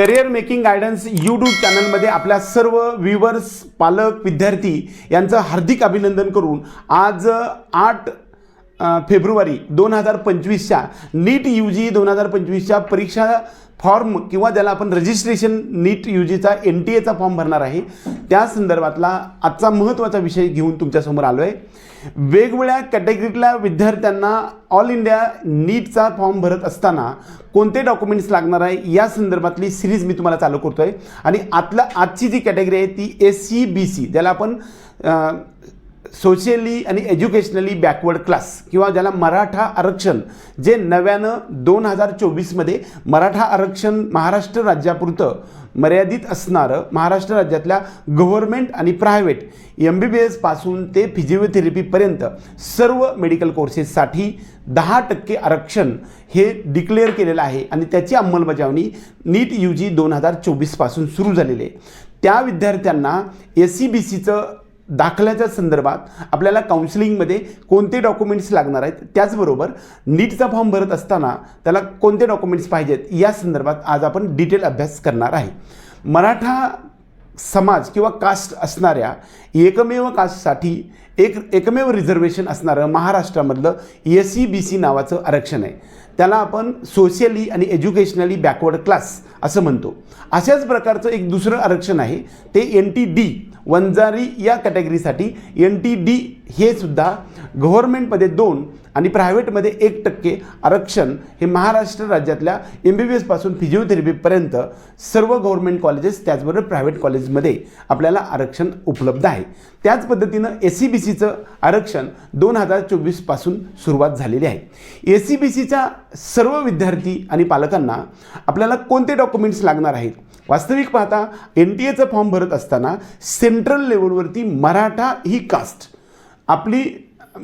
Career making guidance YouTube चॅनलमध्ये आपल्या सर्व व्ह्युवर्स पालक विद्यार्थी यांचं हार्दिक अभिनंदन करून आज आठ फेब्रुवारी दोन हजार पंचवीसच्या नीट यू जी दोन हजार पंचवीसच्या परीक्षा फॉर्म किंवा ज्याला आपण रजिस्ट्रेशन नीट यू जीचा एन टी एचा फॉर्म भरणार आहे त्या संदर्भातला आजचा महत्त्वाचा विषय घेऊन तुमच्यासमोर आलो आहे वेगवेगळ्या कॅटेगरीतल्या विद्यार्थ्यांना ऑल इंडिया नीटचा फॉर्म भरत असताना कोणते डॉक्युमेंट्स लागणार आहे या संदर्भातली सिरीज मी तुम्हाला चालू करतो आहे आणि आतला आजची जी कॅटेगरी आहे ती एस सी बी सी ज्याला आपण सोशली आणि एज्युकेशनली बॅकवर्ड क्लास किंवा ज्याला मराठा आरक्षण जे नव्यानं दोन हजार चोवीसमध्ये मराठा आरक्षण महाराष्ट्र राज्यापुरतं मर्यादित असणारं महाराष्ट्र राज्यातल्या गव्हर्मेंट आणि प्रायव्हेट एम बी बी एसपासून ते फिजिओथेरपीपर्यंत सर्व मेडिकल कोर्सेससाठी दहा टक्के आरक्षण हे डिक्लेअर केलेलं आहे आणि त्याची अंमलबजावणी नीट यू जी दोन हजार चोवीसपासून सुरू झालेली आहे. त्या विद्यार्थ्यांना एस सी बी सीचं दाखल्याच्या संदर्भात आपल्याला काउन्सिलिंगमध्ये कोणते डॉक्युमेंट्स लागणार आहेत त्याचबरोबर नीटचा फॉर्म भरत असताना त्याला कोणते डॉक्युमेंट्स पाहिजेत या संदर्भात आज आपण डिटेल अभ्यास करणार आहे. मराठा समाज किंवा कास्ट असणाऱ्या एकमेव कास्टसाठी एक एकमेव रिझर्वेशन असणारं महाराष्ट्रामधलं एस सी बी सी नावाचं आरक्षण आहे. त्याला आपण सोशली आणि एज्युकेशनली बॅकवर्ड क्लास असं म्हणतो. अशाच प्रकारचं एक दुसरं आरक्षण आहे ते एन टी डी वंजारी या कॅटेगरीसाठी एन टी डी हे सुद्धा गव्हर्मेंटमध्ये दोन आणि प्रायव्हेटमध्ये एक टक्के आरक्षण हे महाराष्ट्र राज्यातल्या एम बी बी एसपासून फिजिओथेरपीपर्यंत सर्व गव्हर्मेंट कॉलेजेस त्याचबरोबर प्रायव्हेट कॉलेजमध्ये आपल्याला आरक्षण उपलब्ध आहे. त्याच पद्धतीनं एस सी बी सीचं आरक्षण दोन हजार चोवीसपासून सुरुवात झालेली आहे. एस सी बी सीच्या सर्व विद्यार्थी आणि पालकांना आपल्याला कोणते डॉक्युमेंट्स लागणार आहेत? वास्तविक पाहता एन टी एचं फॉर्म भरत असताना सेंट्रल लेवलवरती मराठा ही कास्ट आपली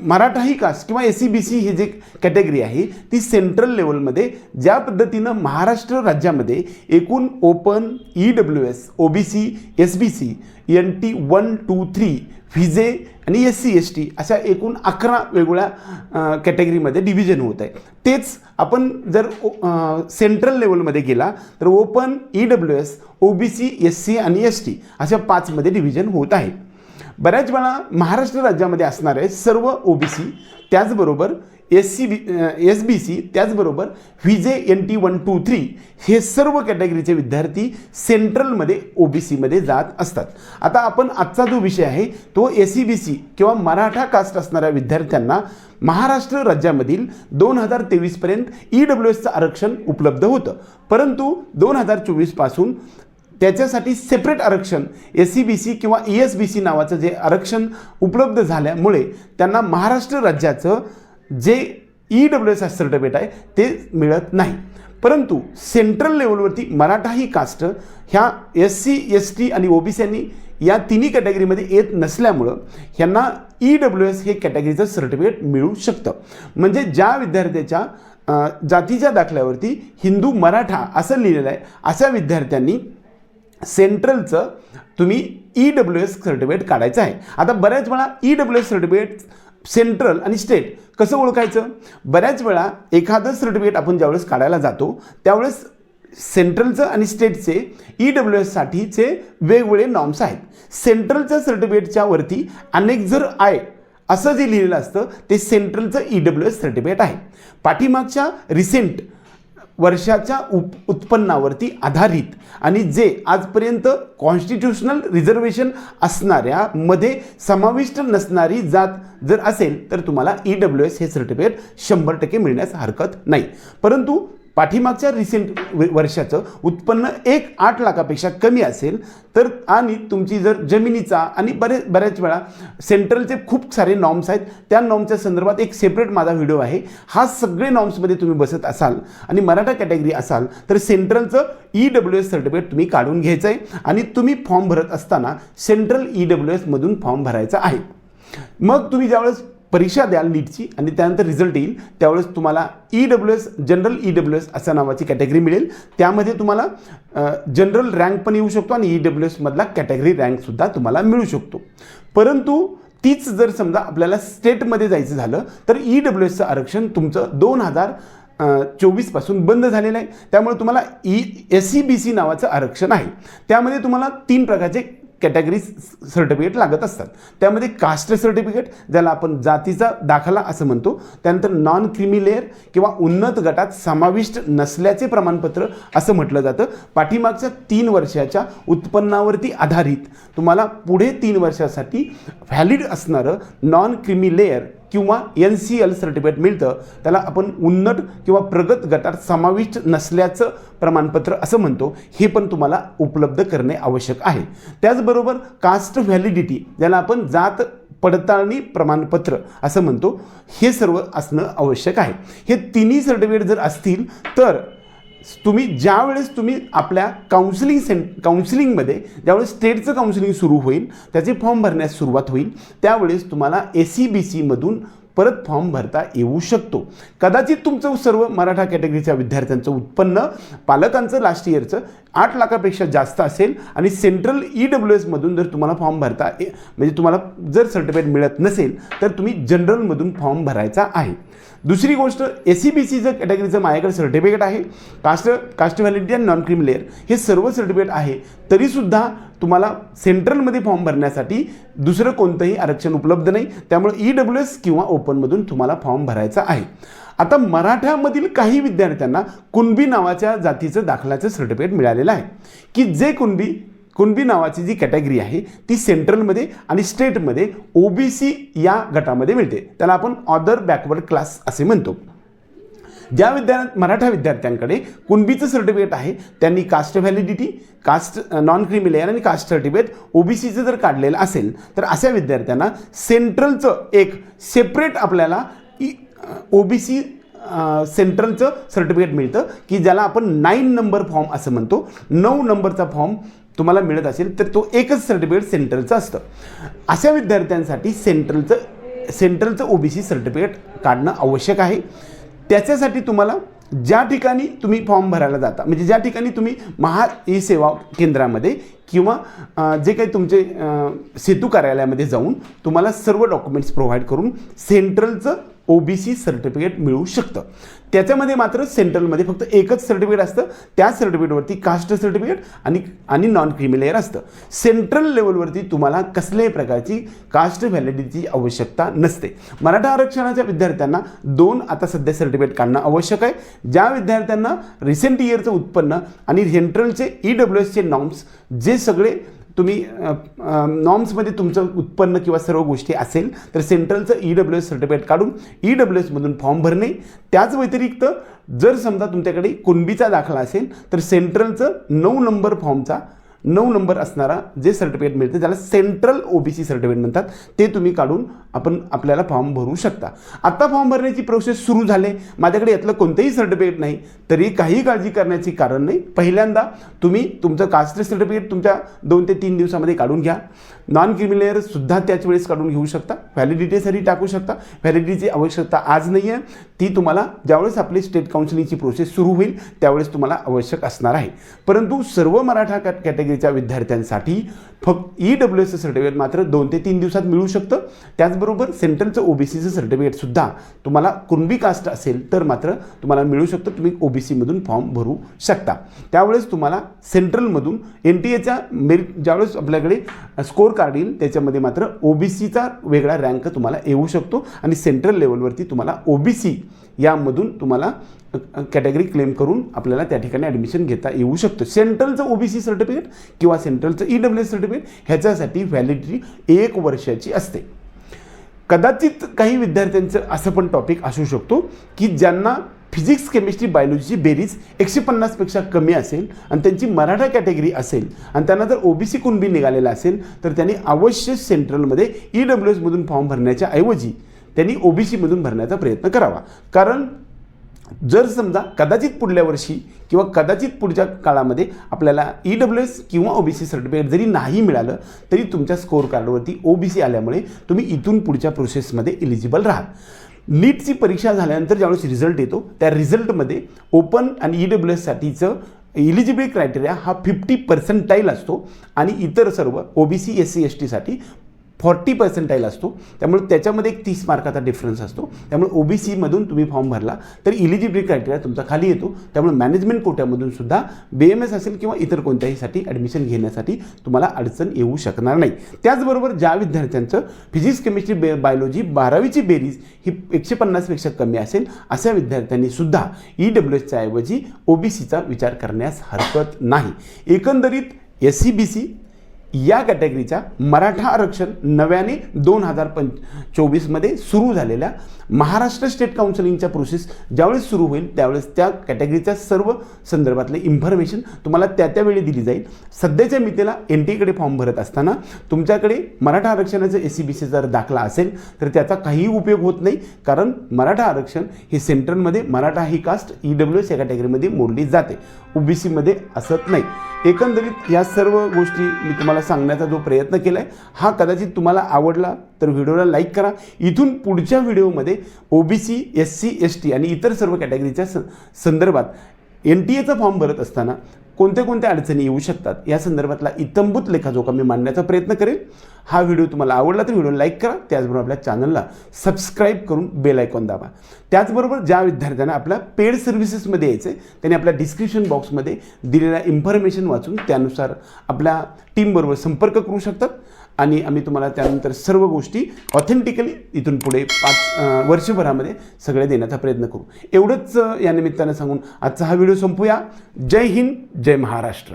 मराठा ही कास्ट किंवा एस सी बी सी ही जी कॅटेगरी आहे ती सेंट्रल लेवलमध्ये ज्या पद्धतीनं महाराष्ट्र राज्यामध्ये एकूण open E W S O B C S B C N T one two three VJ आणि एस सी एस टी अशा एकूण अकरा वेगवेगळ्या कॅटेगरीमध्ये डिव्हिजन होत आहे. तेच आपण जर सेंट्रल लेवलमध्ये गेला तर open E W S O B C S C आणि एस टी अशा पाचमध्ये डिव्हिजन होत आहे. बऱ्याच वेळा महाराष्ट्र राज्यामध्ये असणारे सर्व ओ बी सी त्याचबरोबर S C B S B C त्याचबरोबर VJ N T one two three हे सर्व कॅटेगरीचे विद्यार्थी सेंट्रलमध्ये ओ बी सीमध्ये जात असतात. आता आपण आजचा जो विषय आहे तो एस सी बी सी किंवा मराठा कास्ट असणाऱ्या विद्यार्थ्यांना महाराष्ट्र राज्यामधील दोन हजार तेवीसपर्यंत ई डब्ल्यू एसचं आरक्षण उपलब्ध होतं. परंतु दोन हजार चोवीसपासून त्याच्यासाठी सेपरेट आरक्षण एस सी बी सी किंवा ई एस बी सी नावाचं जे आरक्षण उपलब्ध झाल्यामुळे त्यांना महाराष्ट्र राज्याचं जे E W S S certificate आहे ते मिळत नाही. परंतु सेंट्रल लेवलवरती मराठा ही कास्ट ह्या एस सी एस टी आणि ओ बी सी यांनी या तिन्ही कॅटेगरीमध्ये येत नसल्यामुळं ह्यांना ई डब्ल्यू एस हे कॅटेगरीचं सर्टिफिकेट मिळू शकतं. म्हणजे ज्या विद्यार्थ्याच्या जातीच्या दाखल्यावरती हिंदू मराठा असं लिहिलेलं आहे अशा विद्यार्थ्यांनी सेंट्रलचं तुम्ही ई डब्ल्यू एस सर्टिफिकेट काढायचं आहे. आता बऱ्याच वेळा E W S certificate central आणि स्टेट कसं ओळखायचं? बऱ्याच वेळा एखादं सर्टिफिकेट आपण ज्यावेळेस काढायला जातो त्यावेळेस सेंट्रलचं आणि स्टेटचे ई डब्ल्यू एससाठीचे वेगवेगळे नॉर्म्स आहेत. सेंट्रलच्या सर्टिफिकेटच्या वरती अनेक जर आय असं जे लिहिलेलं असतं ते सेंट्रलचं ई डब्ल्यू एस सर्टिफिकेट आहे. पाठीमागच्या रिसेंट वर्षाच्या उप उत्पन्नावरती आधारित. आणि जे आजपर्यंत कॉन्स्टिट्युशनल रिझर्वेशन असणाऱ्या मध्ये समाविष्ट नसणारी जात जर असेल तर तुम्हाला ई डब्ल्यू एस हे सर्टिफिकेट शंभर टक्के मिळण्यास हरकत नाही. परंतु पाठीमागच्या रिसेंट वर्षाचं उत्पन्न एक आठ लाखापेक्षा कमी असेल तर आणि तुमची जर जमिनीचा आणि बरेच बऱ्याच वेळा सेंट्रलचे खूप सारे नॉर्म्स आहेत त्या नॉर्मच्या संदर्भात एक सेपरेट माझा व्हिडिओ आहे. हा सगळे नॉर्म्समध्ये तुम्ही बसत असाल आणि मराठा कॅटेगरी असाल तर सेंट्रलचं ई डब्ल्यू एस सर्टिफिकेट तुम्ही काढून घ्यायचं आहे आणि तुम्ही फॉर्म भरत असताना सेंट्रल ई डब्ल्यू एसमधून फॉर्म भरायचा आहे. मग तुम्ही ज्यावेळेस परीक्षा द्याल नीटची आणि त्यानंतर रिझल्ट येईल त्यावेळेस तुम्हाला E W S general E W S अशा नावाची कॅटेगरी मिळेल. त्यामध्ये तुम्हाला जनरल रँक पण येऊ शकतो आणि ई डब्ल्यू एसमधला कॅटेगरी रँकसुद्धा तुम्हाला मिळू शकतो. परंतु तीच जर समजा आपल्याला स्टेटमध्ये जायचं झालं तर ई डब्ल्यू एसचं आरक्षण तुमचं दोन हजार चोवीसपासून बंद झालेलं आहे. त्यामुळे तुम्हाला E S C B C नावाचं आरक्षण आहे. त्यामध्ये तुम्हाला तीन प्रकारचे कॅटेगरी सर्टिफिकेट लागत असतात. त्यामध्ये कास्ट सर्टिफिकेट ज्याला आपण जातीचा दाखला असं म्हणतो त्यानंतर नॉन क्रिमी लेअर किंवा उन्नत गटात समाविष्ट नसल्याचे प्रमाणपत्र असं म्हटलं जातं. पाठीमागच्या तीन वर्षाच्या उत्पन्नावरती आधारित तुम्हाला पुढे तीन वर्षासाठी व्हॅलिड असणारं नॉन क्रिमी लेअर किंवा एन सी एल सर्टिफिकेट मिळतं त्याला आपण उन्नत किंवा प्रगत गटात समाविष्ट नसल्याचं प्रमाणपत्र असं म्हणतो हे पण तुम्हाला उपलब्ध करणे आवश्यक आहे. त्याचबरोबर कास्ट व्हॅलिडिटी ज्याला आपण जात पडताळणी प्रमाणपत्र असं म्हणतो हे सर्व असणं आवश्यक आहे. हे तिन्ही सर्टिफिकेट जर असतील तर तुम्ही ज्यावेळेस तुम्ही आपल्या काउन्सिलिंग सें काउन्सिलिंगमध्ये ज्यावेळेस स्टेटचं काउन्सिलिंग सुरू होईल त्याचे फॉर्म भरण्यास सुरुवात होईल त्यावेळेस तुम्हाला ए सी बी सीमधून परत फॉर्म भरता येऊ शकतो. कदाचित तुमचं सर्व मराठा कॅटेगरीच्या विद्यार्थ्यांचं उत्पन्न पालकांचं लास्ट इयरचं आठ लाखापेक्षा जास्त असेल आणि सेंट्रल ई डब्ल्यू एसमधून जर तुम्हाला फॉर्म भरता म्हणजे तुम्हाला जर सर्टिफिकेट मिळत नसेल तर तुम्ही जनरलमधून फॉर्म भरायचा आहे. दुसरी गोष्ट ए सी बी सीचं कॅटेगरीचं माझ्याकडे सर्टिफिकेट आहे. कास्ट कास्ट व्हॅलिडिटी आणि नॉन क्रीम लेअर हे सर्व सर्टिफिकेट आहे. तरीसुद्धा तुम्हाला सेंट्रलमध्ये फॉर्म भरण्यासाठी दुसरं कोणतंही आरक्षण उपलब्ध नाही. त्यामुळे ई डब्ल्यू एस किंवा ओपनमधून तुम्हाला फॉर्म भरायचा आहे. आता मराठ्यामधील काही विद्यार्थ्यांना कुणबी नावाच्या जातीचं दाखलाचं सर्टिफिकेट मिळालेलं आहे. की जे कुणबी कुणबी नावाची जी कॅटेगरी आहे ती सेंट्रलमध्ये आणि स्टेटमध्ये ओ बी सी या गटामध्ये मिळते. त्याला आपण ऑदर बॅकवर्ड क्लास असे म्हणतो. ज्या विद्या मराठा विद्यार्थ्यांकडे कुणबीचं सर्टिफिकेट आहे त्यांनी caste validity caste non creamy layer आणि कास्ट सर्टिफिकेट ओबीसीचं जर काढलेलं असेल तर अशा विद्यार्थ्यांना सेंट्रलचं एक सेपरेट आपल्याला ओबीसी सेंट्रलचं सर्टिफिकेट मिळतं की ज्याला आपण नाईन नंबर फॉर्म असं म्हणतो. नऊ नंबरचा फॉर्म तुम्हाला मिळत असेल तर तो एकच सर्टिफिकेट सेंट्रलचं असतं. अशा विद्यार्थ्यांसाठी सेंट्रलचं सेंट्रलचं ओबीसी सर्टिफिकेट काढणं आवश्यक आहे. त्याच्यासाठी तुम्हाला ज्या ठिकाणी तुम्ही फॉर्म भरायला जाता म्हणजे ज्या ठिकाणी तुम्ही महा ई सेवा केंद्रामध्ये किंवा जे काही तुमचे सेतू कार्यालयामध्ये जाऊन तुम्हाला सर्व डॉक्युमेंट्स प्रोव्हाइड करून सेंट्रलचं ओ बी सी सर्टिफिकेट मिळू शकतं. त्याच्यामध्ये मात्र सेंट्रलमध्ये फक्त एकच सर्टिफिकेट असतं. त्या सर्टिफिकेटवरती कास्ट सर्टिफिकेट आणि आणि नॉन क्रिमिलेअर असतं. सेंट्रल लेवलवरती तुम्हाला कसल्याही प्रकारची कास्ट व्हॅलिडिटीची आवश्यकता नसते. मराठा आरक्षणाच्या विद्यार्थ्यांना दोन आता सध्या सर्टिफिकेट काढणं आवश्यक आहे. ज्या विद्यार्थ्यांना रिसेंट इयरचं उत्पन्न आणि सेंट्रलचे ई डब्ल्यू एसचे नॉर्म्स जे सगळे तुम्ही नॉर्म्समध्ये तुमचं उत्पन्न किंवा सर्व गोष्टी असेल तर सेंट्रलचं ई डब्ल्यू एस सर्टिफिकेट काढून ई डब्ल्यू एसमधून फॉर्म भरणे. त्याच व्यतिरिक्त जर समजा तुमच्याकडे कुणबीचा दाखला असेल तर सेंट्रलचं नऊ नंबर फॉर्मचा नऊ नंबर असणारा जे सर्टिफिकेट मिळते ज्याला central O B C certificate म्हणतात ते तुम्ही काढून आपण आपल्याला फॉर्म भरू शकता. आत्ता फॉर्म भरण्याची प्रोसेस सुरू झाले. माझ्याकडे यातलं कोणतंही सर्टिफिकेट नाही तरी काही काळजी करण्याची कारण नाही. पहिल्यांदा तुम्ही तुमचं कास्ट सर्टिफिकेट तुमच्या दोन ते तीन दिवसामध्ये काढून घ्या. नॉन क्रिमिलेअर सुद्धा त्याच वेळेस काढून घेऊ शकता. व्हॅलिडिटीसाठी टाकू शकता. व्हॅलिडिटीची आवश्यकता आज नाही आहे ती तुम्हाला ज्यावेळेस आपली स्टेट काउन्सिलिंगची प्रोसेस सुरू होईल त्यावेळेस तुम्हाला आवश्यक असणार आहे. परंतु सर्व मराठा कॅ कॅटेगरीच्या विद्यार्थ्यांसाठी फक्त ई डब्ल्यू एसचं सर्टिफिकेट मात्र दोन ते तीन दिवसात मिळू शकतं. त्याचबरोबर सेंट्रलचं ओ बी सीचं सर्टिफिकेटसुद्धा तुम्हाला कुणबी कास्ट असेल तर मात्र तुम्हाला मिळू शकतं. तुम्ही ओ बी सीमधून फॉर्म भरू शकता. त्यावेळेस तुम्हाला सेंट्रलमधून एन टी एच्या मेरिट ज्यावेळेस आपल्याकडे स्कोर कार्ड येईल त्याच्यामध्ये मात्र ओ बी सीचा वेगळा रँक तुम्हाला येऊ शकतो आणि सेंट्रल लेवलवरती तुम्हाला ओ बी सी यामधून तुम्हाला कॅटेगरी क्लेम करून आपल्याला त्या ठिकाणी ॲडमिशन घेता येऊ शकतं. सेंट्रलचं ओ बी सी सर्टिफिकेट किंवा सेंट्रलचं ई डब्ल्यू एस सर्टिफिकेट ह्याच्यासाठी व्हॅलिडिटी एक वर्षाची असते. कदाचित काही विद्यार्थ्यांचं असं पण टॉपिक असू शकतो की ज्यांना फिजिक्स केमिस्ट्री बायोलॉजीची बेरीज एकशे पन्नासपेक्षा कमी असेल आणि त्यांची मराठा कॅटेगरी असेल आणि त्यांना जर ओबीसी कुणबी निघालेला असेल तर त्यांनी अवश्य सेंट्रलमध्ये ई डब्ल्यू एसमधून फॉर्म भरण्याच्या ऐवजी त्यांनी ओबीसीमधून भरण्याचा प्रयत्न करावा. कारण जर समजा कदाचित पुढल्या वर्षी किंवा कदाचित पुढच्या काळामध्ये आपल्याला ई डब्ल्यू एस किंवा ओ बी सी सर्टिफिकेट जरी नाही मिळालं तरी तुमच्या स्कोअर कार्डवरती ओ बी सी आल्यामुळे तुम्ही इथून पुढच्या प्रोसेसमध्ये इलिजिबल राहाल. नीटची परीक्षा झाल्यानंतर ज्यावेळेस रिझल्ट येतो त्या रिझल्टमध्ये ओपन आणि ई डब्ल्यू एससाठीचं इलिजिबिलिटी क्रायटेरिया हा फिफ्टी पर्सेंटाईल असतो आणि इतर सर्व O B C S C S टीसाठी फॉर्टी पर्सेंटाईल असतो. त्यामुळे त्याच्यामध्ये एक तीस मार्काचा डिफरन्स असतो. त्यामुळे ओ बी सीमधून तुम्ही फॉर्म भरला तर इलिजिबिलिटी क्रायटेरिया तुमचा खाली येतो. त्यामुळे मॅनेजमेंट कोट्यामधून सुद्धा बी एम एस असेल किंवा इतर कोणत्याहीसाठी ॲडमिशन घेण्यासाठी तुम्हाला अडचण येऊ शकणार नाही. त्याचबरोबर ज्या विद्यार्थ्यांचं फिजिक्स केमिस्ट्री बे बायोलॉजी बारावीची बेरीज ही एकशे पन्नासपेक्षा कमी असेल अशा विद्यार्थ्यांनी सुद्धा ई डब्ल्यू एसच्या ऐवजी ओ बी सीचा विचार करण्यास हरकत नाही. एकंदरीत एस सी बी सी या कॅटेगरीच्या मराठा आरक्षण नव्याने दोन हजार पं चोवीसमध्ये सुरू झालेल्या महाराष्ट्र स्टेट काउन्सिलिंगच्या प्रोसेस ज्यावेळेस सुरू होईल त्यावेळेस त्या कॅटेगरीच्या सर्व संदर्भातले इन्फॉर्मेशन तुम्हाला त्या त्यावेळी दिली जाईल. सध्याच्या मितीला एन टीकडे फॉर्म भरत असताना तुमच्याकडे मराठा आरक्षणाचं एस सी बी सी जर दाखला असेल तर त्याचा काहीही उपयोग होत नाही कारण मराठा आरक्षण हे सेंट्रलमध्ये मराठा ही कास्ट ई डब्ल्यू एस या कॅटेगरीमध्ये मोडली जाते. ओ बी सीमध्ये असत नाही. एकंदरीत या सर्व गोष्टी मी तुम्हाला सांगण्याचा जो प्रयत्न केला आहे हा कदाचित तुम्हाला आवडला तर व्हिडिओला लाईक करा. इथून पुढच्या व्हिडिओमध्ये O B C S C S T आणि इतर सर्व कॅटेगरीच्या स संदर्भात एन टी एचा फॉर्म भरत असताना कोणत्या कोणत्या अडचणी येऊ शकतात? या संदर्भातला इतंभूत लेखाजोखा मी मांडण्याचा प्रयत्न करेन. हा व्हिडिओ तुम्हाला आवडला तर व्हिडिओ लाईक करा. त्याचबरोबर आपल्या चॅनलला सबस्क्राईब करून बेल आयकॉन दाबा. त्याचबरोबर ज्या विद्यार्थ्यांना आपल्या पेड सर्व्हिसेसमध्ये यायचं आहे त्यांनी आपल्या डिस्क्रिप्शन बॉक्समध्ये दिलेल्या इन्फॉर्मेशन वाचून त्यानुसार आपल्या टीमबरोबर संपर्क करू शकतात. आणि आम्ही तुम्हाला त्यानंतर सर्व गोष्टी ऑथेंटिकली इथून पुढे पाच वर्षभरामध्ये सगळे देण्याचा प्रयत्न करू. एवढंच या निमित्तानं सांगून आजचा हा व्हिडिओ संपूया. जय हिंद जय महाराष्ट्र.